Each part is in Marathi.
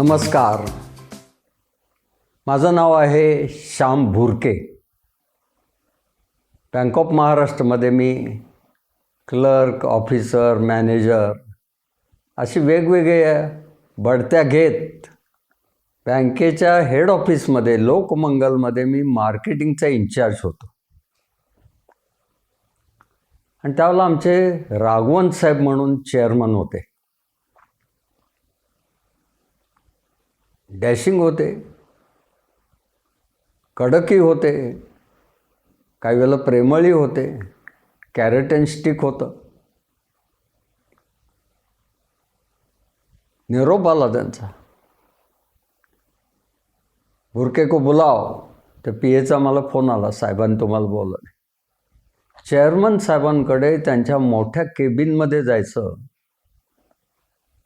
नमस्कार. माझं नाव आहे श्याम भुरके. बँक ऑफ महाराष्ट्रमध्ये मी क्लर्क ऑफिसर मॅनेजर अशी वेगवेगळे बढत्या घेत बँकेच्या हेड ऑफिसमध्ये लोकमंगलमध्ये मी मार्केटिंगचा इन्चार्ज होतो. आणि त्यावेळेला आमचे राघवंत साहेब म्हणून चेअरमन होते. डॅशिंग होते कडकी होते काही वेळेला प्रेमळी होते कॅरेट अँड स्टिक होतं. निरोप आला त्यांचा. बुरके को बुलाव तर पी एचा मला फोन आला साहेबांनी तुम्हाला बोलवलं. चेअरमन साहेबांकडे त्यांच्या मोठ्या केबिनमध्ये जायचं.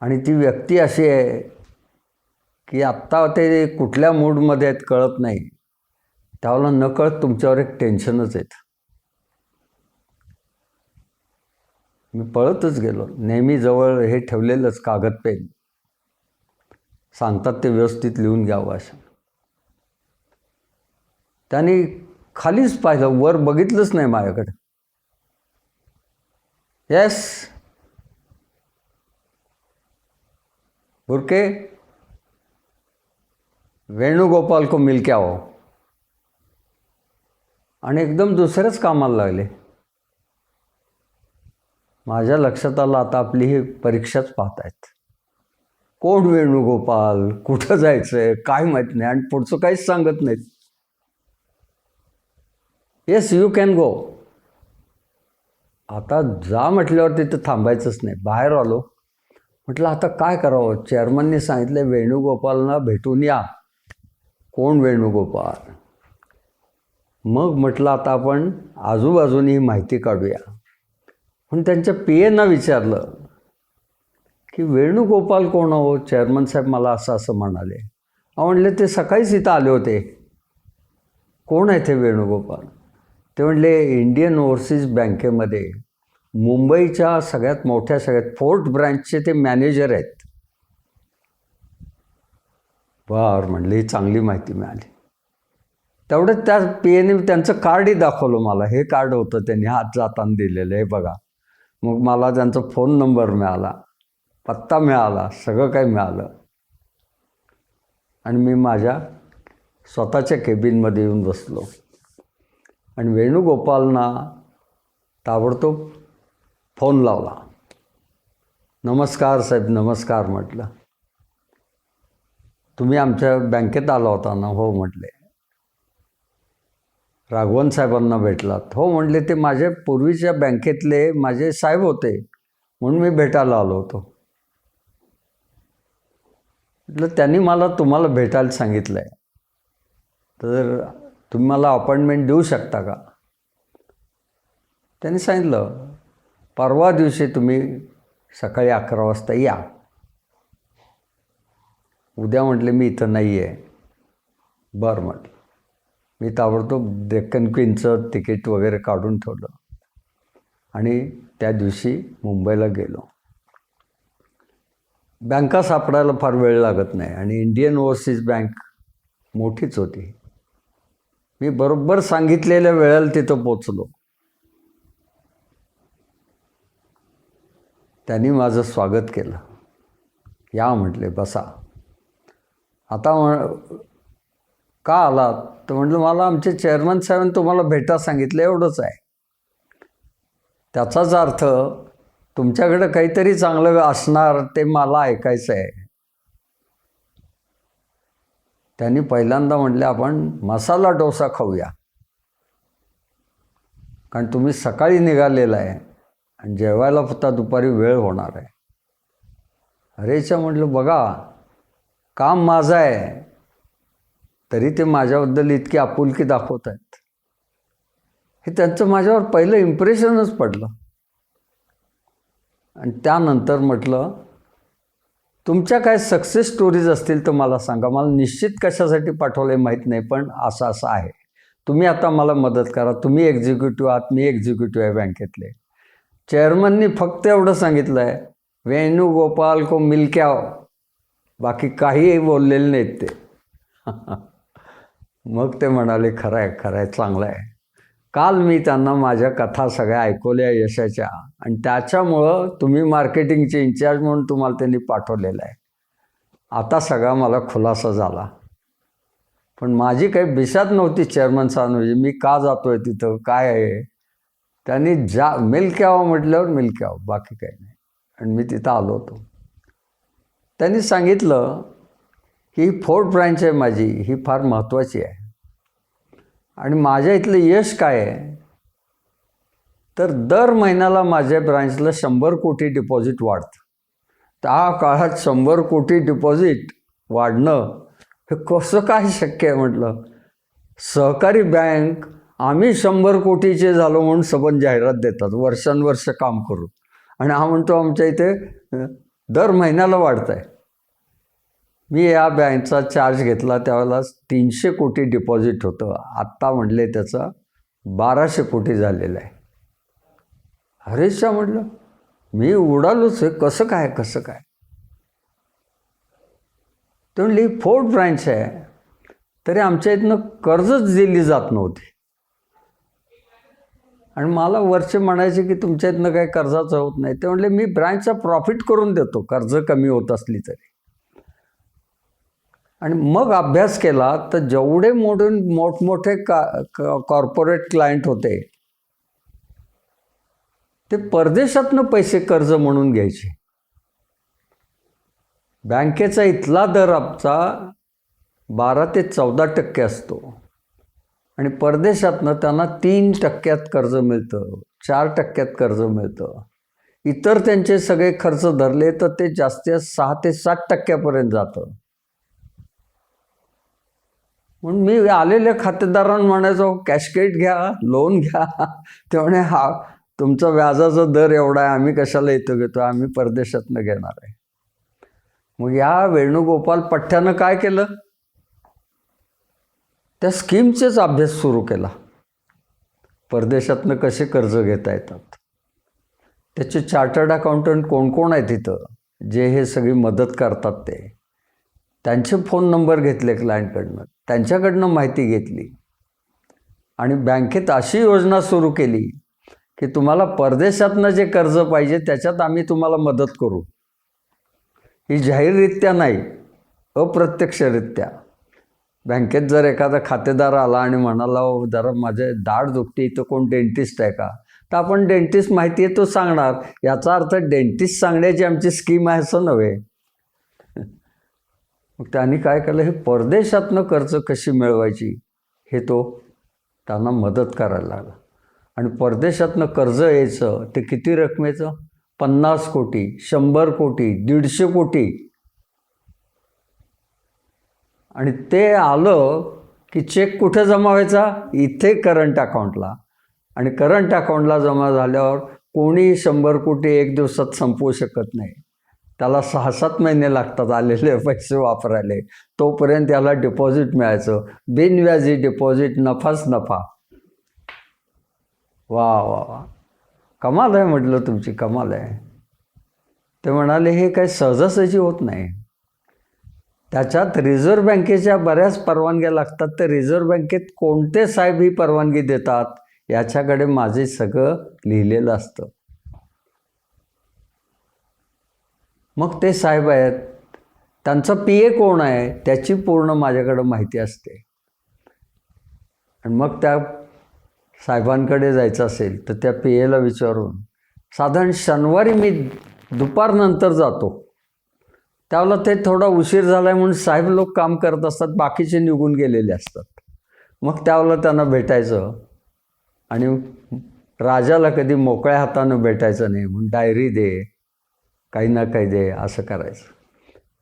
आणि ती व्यक्ती अशी आहे की आत्ता ते कुठल्या मूडमध्ये आहेत कळत नाही. त्यावेळेला नकळत तुमच्यावर एक टेन्शनच येतं मी पळतच गेलो. नेहमी जवळ हे ठेवलेलंच कागद पेन. सांगतात ते व्यवस्थित लिहून घ्यावं असं त्यांनी खालीच पाहिलं. वर बघितलंच नाही माझ्याकडे. येस बुरके वेणुगोपाल को मिल के हो. आओ आणि एकदम दुसऱ्याच कामाला लागले. माझ्या लक्षात आलं आता आपली ही परीक्षाच पाहतायत कोण वेणुगोपाल? कुठं जायचं आहे काय माहीत नाही आणि पुढचं काहीच सांगत नाहीत. येस यू कॅन गो आता जा म्हटल्यावर तिथं थांबायचंच नाही. बाहेर आलो. म्हटलं आता काय करावं? चेअरमनने सांगितलं वेणुगोपालना भेटून या. कोण वेणुगोपाल मग म्हटलं आता आपण आजूबाजूनी माहिती काढूया. पण त्यांच्या पी एना विचारलं की वेणुगोपाल कोण हो चेअरमन साहेब मला असं असं म्हणाले. म्हणले ते सकाळीच इथं आले होते. कोण आहे ते वेणुगोपाल ते म्हणले इंडियन ओव्हरसीज बँकेमध्ये मुंबईच्या सगळ्यात मोठ्या सगळ्यात फोर्ट ब्रँचचे ते मॅनेजर आहेत. बर म्हणले ही चांगली माहिती मिळाली. तेवढंच त्या पी एने त्यांचं कार्डही दाखवलं मला. हे कार्ड होतं त्यांनी हात जाताना दिलेलं हे बघा. मग मला त्यांचा फोन नंबर मिळाला. पत्ता मिळाला सगळं काही मिळालं. आणि मी माझ्या स्वतःच्या केबिनमध्ये येऊन बसलो. आणि वेणुगोपालना ताबडतोब फोन लावला. नमस्कार साहेब नमस्कार म्हटलं. तुम्ही आमच्या बँकेत आला होता ना हो म्हटले. राघवन साहेबांना भेटलात. हो म्हटले ते माझे पूर्वीच्या बँकेतले माझे साहेब होते म्हणून मी भेटायला आलो होतो. म्हटलं त्यांनी मला तुम्हाला भेटायला सांगितलं आहे तर तुम्ही मला अपॉइंटमेंट देऊ शकता का? त्यांनी सांगितलं परवा दिवशी तुम्ही सकाळी अकरा वाजता या. उद्या म्हटले मी इथं नाही आहे बरं म्हटलं. मी ताबडतोब डेक्कन क्वीनचं तिकीट वगैरे काढून ठेवलं. आणि त्या दिवशी मुंबईला गेलो. बँका सापडायला फार वेळ लागत नाही आणि इंडियन ओव्हरसीज बँक मोठीच होती. मी बरोबर सांगितलेल्या वेळेला तिथं पोचलो. त्यांनी माझं स्वागत केलं. या म्हटले बसा. आता म्हण का आला? तर म्हटलं मला आमचे चेअरमन साहेबांनी तुम्हाला भेटा सांगितलं एवढंच आहे. त्याचाच अर्थ तुमच्याकडं काहीतरी चांगलं असणार ते मला ऐकायचं आहे. त्यांनी पहिल्यांदा म्हटले आपण मसाला डोसा खाऊया. कारण तुम्ही सकाळी निघालेला आहे आणि जेवायला फक्त दुपारी वेळ होणार आहे. अरेच्या म्हटलं बघा काम माझं आहे. तरी ते माझ्याबद्दल इतकी आपुलकी दाखवत आहेत. हे त्यांचं माझ्यावर पहिलं इम्प्रेशनच पडलं. आणि त्यानंतर म्हटलं तुमच्या काय सक्सेस स्टोरीज असतील तर मला सांगा. मला निश्चित कशासाठी पाठवलं माहीत नाही पण असं असं आहे. तुम्ही आता मला मदत करा. तुम्ही एक्झिक्युटिव्ह आहात मी एक्झिक्युटिव्ह आहे बँकेतले. चेअरमननी फक्त एवढं सांगितलं आहे वेणुगोपाल को मिल बाकी काहीही बोललेले नाहीत ते. मग ते म्हणाले खरं आहे खरं आहे चांगलं आहे. काल मी त्यांना माझ्या कथा सगळ्या ऐकवल्या यशाच्या. आणि त्याच्यामुळं तुम्ही मार्केटिंगचे इन्चार्ज म्हणून तुम्हाला त्यांनी पाठवलेलं आहे. आता सगळा मला खुलासा झाला. पण माझी काही बिशात नव्हती चेअरमन म्हणजे मी का जातो आहे तिथं? काय आहे? त्यांनी जा मिल्क म्हटल्यावर मिल्क बाकी काही नाही. आणि मी तिथं आलो होतो. त्यांनी सांगितलं की ही फोर्ट ब्रँच आहे माझी ही फार महत्त्वाची आहे. आणि माझ्या इथलं यश काय आहे? तर दर महिन्याला माझ्या ब्रँचला शंभर कोटी डिपॉझिट वाढतं. त्या काळात शंभर कोटी डिपॉझिट वाढणं हे कसं काय शक्य आहे म्हटलं? सहकारी बँक आम्ही शंभर कोटीचे झालो म्हणून सबंध जाहिरात देतात वर्षानुवर्ष काम करू आणि हा म्हणतो आमच्या इथे दर महिन्याला वाढत आहे मी या बँकचा चार्ज घेतला त्यावेळेला तीनशे कोटी डिपॉझिट होतं. आत्ता म्हटले त्याचं बाराशे कोटी झालेलं आहे. हरेशा म्हटलं मी उडालोच आहे कसं काय कसं काय? ते म्हणली फोर्ट ब्रँच आहे. तरी आमच्या इथनं कर्जच दिली जात नव्हती. आणि मला वर्ष म्हणायचे की तुमच्या इथनं काही कर्जाचं होत नाही. ते म्हणले मी ब्रँचचा प्रॉफिट करून देतो कर्ज कमी होत असली तरी. आणि मग अभ्यास केला तर जेवढे मोठे मोठमोठे का कॉर्पोरेट क्लायंट होते ते परदेशातनं पैसे कर्ज म्हणून घ्यायचे. बँकेचा इथला दर आमचा बारा ते चौदा टक्के असतो. आणि परदेशातनं त्यांना तीन टक्क्यात कर्ज मिळतं चार टक्क्यात कर्ज मिळतं. इतर त्यांचे सगळे खर्च धरले तर ते जास्तीत सहा ते सात टक्क्यापर्यंत जातं. म्हणून मी आलेल्या खातेदारांना म्हणायचो कॅशकेट घ्या लोन घ्या. ते म्हणे हा तुमचा व्याजाचा दर एवढा आहे आम्ही कशाला इथं घेतो? आम्ही परदेशातनं घेणार आहे. मग या वेणुगोपाल पठ्ठ्यानं काय केलं? त्या स्कीमचेच अभ्यास सुरू केला. परदेशातनं कसे कर्ज घेता येतात? त्याचे चार्टर्ड अकाउंटंट कोण कोण आहेत तिथं जे हे सगळी मदत करतात ते. त्यांचे फोन नंबर घेतले क्लायंटकडनं त्यांच्याकडनं माहिती घेतली. आणि बँकेत अशी योजना सुरू केली की तुम्हाला परदेशातनं जे कर्ज पाहिजे त्याच्यात आम्ही तुम्हाला मदत करू. ही जाहीररित्या नाही अप्रत्यक्षरित्या. बँकेत जर एखादा खातेदार आला आणि म्हणाला जरा माझे दाढ दुखते इथं कोण डेंटिस्ट आहे का? तर आपण डेंटिस्ट माहिती आहे तो सांगणार. याचा अर्थ डेंटिस्ट सांगण्याची आमची स्कीम आहे असं नव्हे. मग त्यांनी काय केलं? हे परदेशातनं कर्ज कशी मिळवायची? हे तो त्यांना मदत करायला लागला. आणि परदेशातनं कर्ज यायचं ते किती रकमेचं? पन्नास कोटी शंभर कोटी दीडशे कोटी. आणि ते आलं की चेक कुठे जमा व्हायचा? इथे करंट अकाउंटला आणि करंट अकाउंटला जमा झाल्यावर कोणी शंभर कोटी एक दिवसात संपवू शकत नाही. त्याला सहा सात महिने लागतात आलेले पैसे वापरायले. तोपर्यंत त्याला डिपॉझिट मिळायचं. बिनव्याजी डिपॉझिट नफाच नफा. वा वा वा. कमाल आहे म्हटलं तुमची कमाल आहे. ते म्हणाले हे काही सहजासहजी होत नाही. त्याच्यात रिझर्व्ह बँकेच्या बऱ्याच परवानग्या लागतात. तर रिझर्व्ह बँकेत कोणते साहेब ही परवानगी देतात? याच्याकडे माझे सगळं लिहिलेलं असतं. मग ते साहेब आहेत. त्यांचं पी ए कोण आहे? त्याची पूर्ण माझ्याकडं माहिती असते. आणि मग त्या साहेबांकडे जायचं असेल तर त्या पी एला विचारून. साधारण शनिवारी मी दुपारनंतर जातो. त्यावेळेला ते थोडा उशीर झाला आहे म्हणून साहेब लोक काम करत असतात बाकीचे निघून गेलेले असतात. मग त्यावेळेला त्यांना भेटायचं आणि राजाला कधी मोकळ्या हातानं भेटायचं नाही म्हणून डायरी दे काही ना काही दे असं करायचं.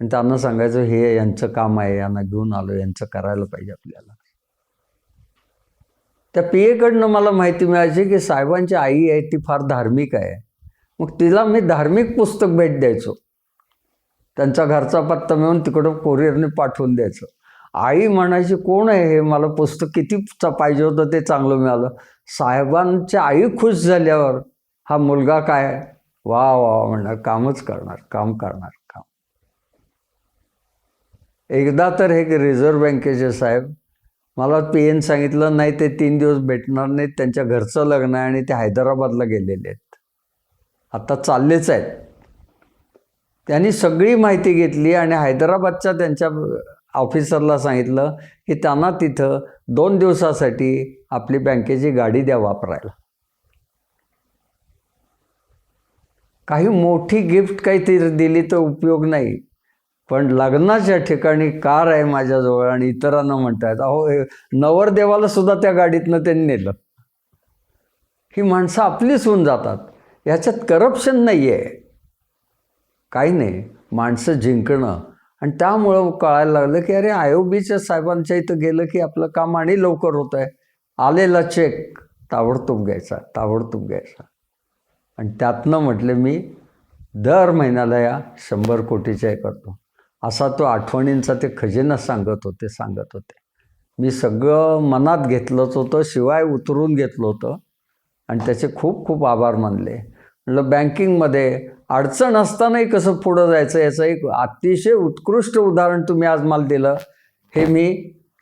आणि त्यांना सांगायचं हे यांचं काम आहे यांना घेऊन आलो यांचं करायला पाहिजे आपल्याला. त्या पी एकडनं मला माहिती मिळायची की साहेबांची आई आहे ती फार धार्मिक आहे. मग तिला मी धार्मिक पुस्तक भेट द्यायचो. त्यांचा घरचा पत्ता मिळून तिकडं कोरिअरने पाठवून द्यायचं. आई म्हणायची कोण आहे हे? मला पुस्तक किती पाहिजे होतं ते चांगलं मिळालं. साहेबांची आई खुश झाल्यावर हा मुलगा काय वा वा म्हणणार कामच करणार काम करणार काम. एकदा तर हे रिझर्व्ह बँकेचे साहेब मला पी एन सांगितलं नाही ते तीन दिवस भेटणार नाहीत त्यांच्या घरचं लग्न आहे आणि ते हैदराबादला गेलेले आहेत. आता चाललेच आहेत. त्यांनी सगळी माहिती घेतली आणि हैदराबादच्या त्यांच्या ऑफिसरला सांगितलं की त्यांना तिथं दोन दिवसासाठी आपली बँकेची गाडी द्या वापरायला. काही मोठी गिफ्ट काहीतरी दिली तर उपयोग नाही. पण लग्नाच्या ठिकाणी कार आहे माझ्याजवळ आणि इतरांना म्हणतात अहो नवरदेवाला सुद्धा त्या गाडीतनं त्यांनी नेलं. ही माणसं आपलीच होऊन जातात. याच्यात करप्शन नाही आहे काही नाही. माणसं जिंकणं. आणि त्यामुळं कळायला लागलं की अरे आय ओ बीच्या साहेबांच्या इथं गेलं की आपलं काम आणि लवकर होतं आहे. आलेला चेक ताबडतोब घ्यायचा ताबडतोब घ्यायचा. आणि त्यातनं म्हटलं मी दर महिन्याला या शंभर कोटीच्या करतो. असा तो आठवणींचा ते खजिना सांगत होते सांगत होते. मी सगळं मनात घेतलंच होतं शिवाय उतरून घेतलं होतं. आणि त्याचे खूप खूप आभार मानले. म्हटलं बँकिंगमध्ये अडचण असतानाही कसं पुढं जायचं याचं एक अतिशय उत्कृष्ट उदाहरण तुम्ही आज मला दिलं. हे मी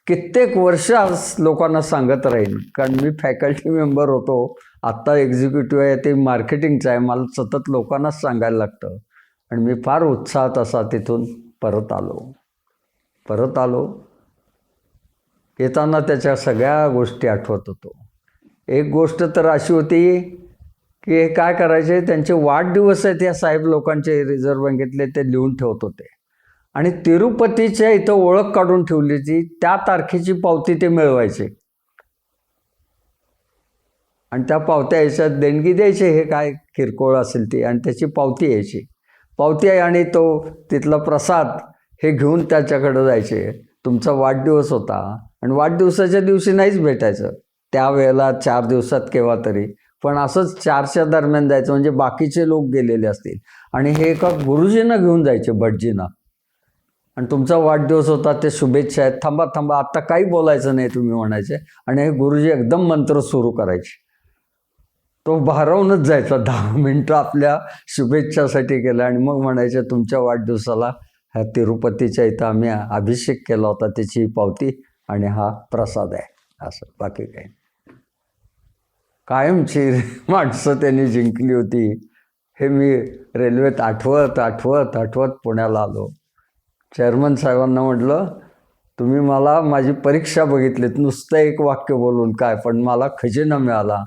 कित्येक वर्ष आज लोकांना सांगत राहीन. कारण मी फॅकल्टी मेंबर होतो. आत्ता एक्झिक्युटिव्ह आहे ते मार्केटिंगचं आहे. मला सतत लोकांनाच सांगायला लागतं. आणि मी फार उत्साहात असा तिथून परत आलो. परत आलो. येताना त्याच्या सगळ्या गोष्टी आठवत होतो. एक गोष्ट तर अशी होती की हे काय करायचे त्यांचे वाढदिवस आहेत या साहेब लोकांचे रिझर्व्ह बँकेतले ते लिहून ठेवत होते. आणि तिरुपतीच्या इथं ओळख काढून ठेवली होती त्या तारखेची पावती ते मिळवायचे. आणि त्या पावत्या यायच्यात देणगी द्यायचे हे काय किरकोळ असेल ती आणि त्याची पावती यायची. पावती आहे आणि तो तिथला प्रसाद हे घेऊन त्याच्याकडं जायचे. तुमचा वाढदिवस होता आणि वाढदिवसाच्या दिवशी नाहीच भेटायचं. त्यावेळेला चार दिवसात केव्हा तरी. पण असंच चारच्या दरम्यान जायचं म्हणजे बाकीचे लोक गेलेले असतील. आणि हे एका गुरुजींना घेऊन जायचे भटजींना. आणि तुमचा वाढदिवस होता ते शुभेच्छा आहेत. थांबा थांबा आत्ता काही बोलायचं नाही तुम्ही म्हणायचे. आणि हे गुरुजी एकदम मंत्र सुरू करायचे. तो भारावूनच जायचा दहा मिनटं आपल्या शुभेच्छासाठी गेला आणि मग म्हणायचे तुमच्या वाढदिवसाला ह्या तिरुपतीच्या इथं आम्ही अभिषेक केला होता त्याची पावती आणि हा प्रसाद आहे. असं बाकी काही नाही. कायमची माणसं त्यांनी जिंकली होती. हे मी रेल्वेत आठवत आठवत आठवत पुण्याला आलो. चेअरमन साहेबांना म्हटलं तुम्ही मला माझी परीक्षा बघितलीत नुसतं एक वाक्य बोलून काय पण मला खजिना मिळाला.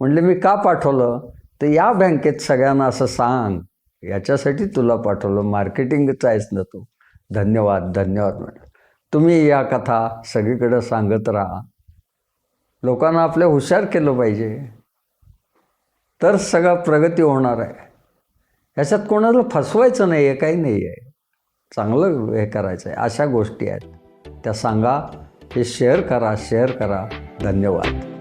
म्हणले मी का पाठवलं? तर या बँकेत सगळ्यांना असं सांग याच्यासाठी तुला पाठवलं मार्केटिंगच आहेस ना तू. धन्यवाद धन्यवाद म्हटलं तुम्ही या कथा सगळीकडं सांगत राहा. लोकांना आपल्या हुशार केलं पाहिजे. तर सगळा प्रगती होणार आहे. ह्याच्यात कोणाला फसवायचं नाही आहे काही नाही आहे चांगलं हे करायचं आहे अशा गोष्टी आहेत. त्या सांगा हे शेअर करा शेअर करा. धन्यवाद.